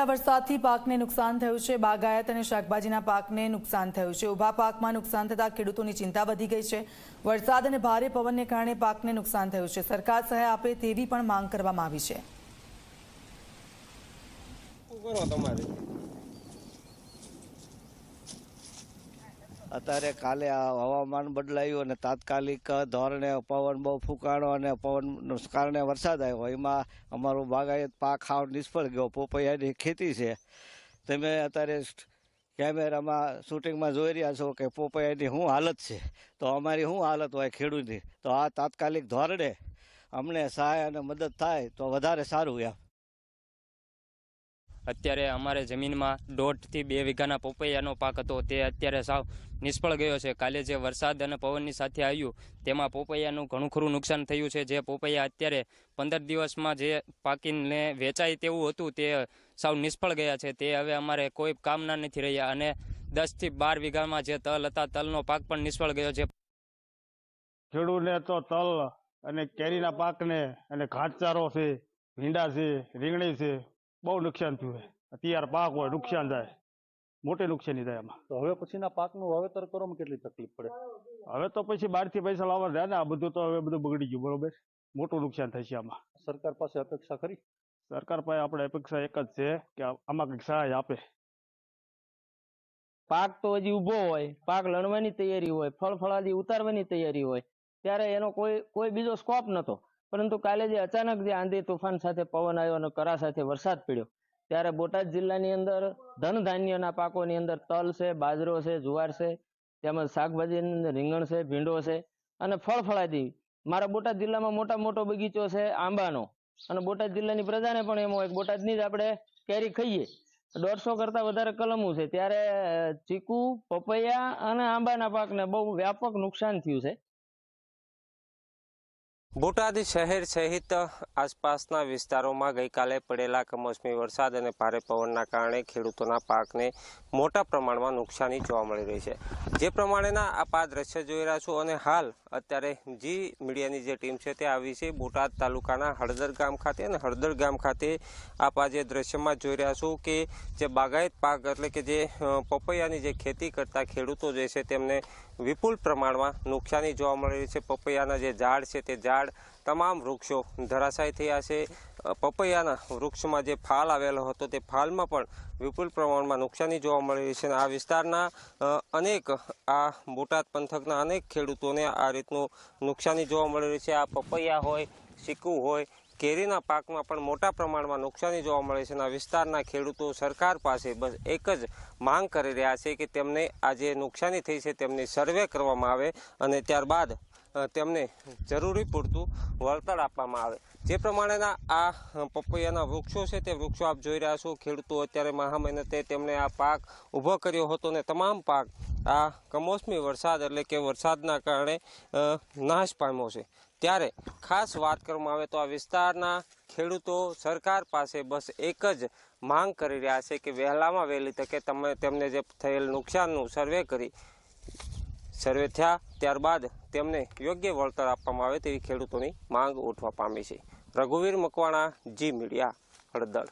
વરસેલા વરસાદથી પાકને નુકસાન થયું છે. બાગાયત અને શાકભાજીના પાકને નુકસાન થયું છે. ઊભા પાકમાં નુકસાન થતાં ખેડૂતોની ચિંતા વધી ગઈ છે. વરસાદ અને ભારે પવનને કારણે પાકને નુકસાન થયું છે. સરકાર સહાય આપે તેવી પણ માંગ કરવામાં આવી છે શું કરો તમારે અત્યારે કાલે હવામાન બદલાયું અને તાત્કાલિક ધોરણે પવન બહુ ફૂંકાણો અને પવન કારણે વરસાદ આવ્યો. એમાં અમારો બાગાયત પાક ખાવ નિષ્ફળ ગયો. પોપૈયાની ખેતી છે. તમે અત્યારે કેમેરામાં શૂટિંગમાં જોઈ રહ્યા છો કે પોપૈયાની શું હાલત છે. તો અમારી શું હાલત હોય ખેડૂતની? તો આ તાત્કાલિક ધોરણે અમને સહાય અને મદદ થાય તો વધારે સારું એમ. અત્યારે અમારે જમીનમાં દોઢથી બે વીઘાના પપૈયાનો પાક હતો. તે અત્યારે સાવ નિષ્ફળ ગયો છે. કાલે જે વરસાદ અને પવનની સાથે આવ્યું, તેમાં પોપૈયાનું ઘણું ખરું નુકસાન થયું છે. જે પોપૈયા અત્યારે પંદર દિવસમાં જે પાકીને વેચાય તેવું હતું, તે સાવ નિષ્ફળ ગયા છે. તે હવે અમારે કોઈ કામના નથી રહ્યા અને દસથી બાર વીઘામાં જે તલ હતા, તલનો પાક પણ નિષ્ફળ ગયો છે. ખેડૂતને તો તલ અને કેરીના પાકને અને ઘાટચારો છે, ભીંડા છે, રીંગણી છે બહુ નુકસાન થયું છે. અત્યારે પાક હોય નુકસાન થાય. મોટી નુકસાની થાય એમાં તો હવે પછીના પાકનું વાવેતર કરવામાં કેટલી તકલીફ પડે? હવે તો પછી બહારથી પૈસા લાવવા જાય ને આ બધું તો હવે બધું બગડી ગયું બરોબર? મોટું નુકસાન થાય છે આમાં. સરકાર પાસે અપેક્ષા ખરી? સરકાર પાસે આપણે અપેક્ષા એક જ છે કે આમાં કંઈક સહાય આપે. પાક તો હજી ઊભો હોય પાક લણવાની તૈયારી હોય ફળ ફળાદી ઉતારવાની તૈયારી હોય ત્યારે એનો કોઈ કોઈ બીજો સ્કોપ નતો પરંતુ કાલે જે અચાનક જે આંધી તુફાન સાથે પવન આવ્યો અને કરા સાથે વરસાદ પડ્યો, ત્યારે બોટાદ જિલ્લાની અંદર ધન ધાન્યના પાકોની અંદર તલ છે, બાજરો છે, જુવાર છે, તેમજ શાકભાજીની અંદર રીંગણ છે, ભીંડો છે અને ફળ ફળાદી. મારા બોટાદ જિલ્લામાં મોટા મોટો બગીચો છે આંબાનો. અને બોટાદ જિલ્લાની પ્રજાને પણ એમ હોય બોટાદની જ આપણે કેરી ખાઈએ. દોઢસો કરતા વધારે કલમો છે. ત્યારે ચીકુ, પપૈયા અને આંબાના પાકને બહુ વ્યાપક નુકસાન થયું છે. બોટાદ શહેર સહિત આસપાસના વિસ્તારોમાં ગઈકાલે પડેલા કમોસમી વરસાદ અને ભારે પવનના કારણે ખેડૂતોના પાકને મોટા પ્રમાણમાં નુકસાની જોવા મળી રહી છે. જે પ્રમાણેના આપ આ દ્રશ્ય જોઈ રહ્યા છો અને હાલ અત્યારે જી મીડિયાની જે ટીમ છે તે આવી છે. બોટાદ તાલુકાના હળદર ગામ ખાતે અને હળદર ગામ ખાતે આપ આ જે દ્રશ્યમાં જોઈ રહ્યા છો કે જે બાગાયત પાક એટલે કે જે પપૈયાની જે ખેતી કરતા ખેડૂતો જે છે તેમને વિપુલ પ્રમાણમાં નુકસાની જોવા મળી રહી છે. પપૈયાના જે ઝાડ છે તે ઝાડ તમામ વૃક્ષો ધરાશાય થયા છે. પપૈયાના વૃક્ષમાં જે ફાલ આવેલો હતો તે ફાલમાં પણ વિપુલ પ્રમાણમાં નુકસાની જોવા મળી છે આ વિસ્તારના અનેક આ બોટાદ પંથકના અનેક ખેડૂતોને આ રીતનું નુકસાની જોવા મળી રહી છે. આ પપૈયા હોય ચીકુ હોય, કેરીના પાકમાં પણ મોટા પ્રમાણમાં નુકસાની જોવા મળે છે અને આ વિસ્તારના ખેડૂતો સરકાર પાસે બસ એક જ માંગ કરી રહ્યા છે કે તેમને આ જે નુકસાની થઈ છે તેમની સર્વે કરવામાં આવે અને ત્યારબાદ તેમને જરૂરી પૂરતું વળતર આપવામાં આવે. જે પ્રમાણેના આ પપૈયાના વૃક્ષો છે, તે વૃક્ષો આપ જોઈ રહ્યા છો. ખેડૂતો અત્યારે મહા મહેનતે તેમણે આ પાક ઊભો કર્યો હતો ને તમામ પાક આ કમોસમી વરસાદ એટલે કે વરસાદના કારણે નાશ પામ્યો છે. ત્યારે ખાસ વાત કરવામાં આવે તો આ વિસ્તારના ખેડૂતો સરકાર પાસે બસ એક જ માંગ કરી રહ્યા છે કે વહેલામાં વહેલી તકે તમે તેમને જે થયેલ નુકસાનનું સર્વે કરી સર્વે થયા ત્યારબાદ તેમને યોગ્ય વળતર આપવામાં આવે તેવી ખેડૂતોની માંગ ઉઠવા પામી છે. રઘુવીર મકવાણા, જી મીડિયા હળદળ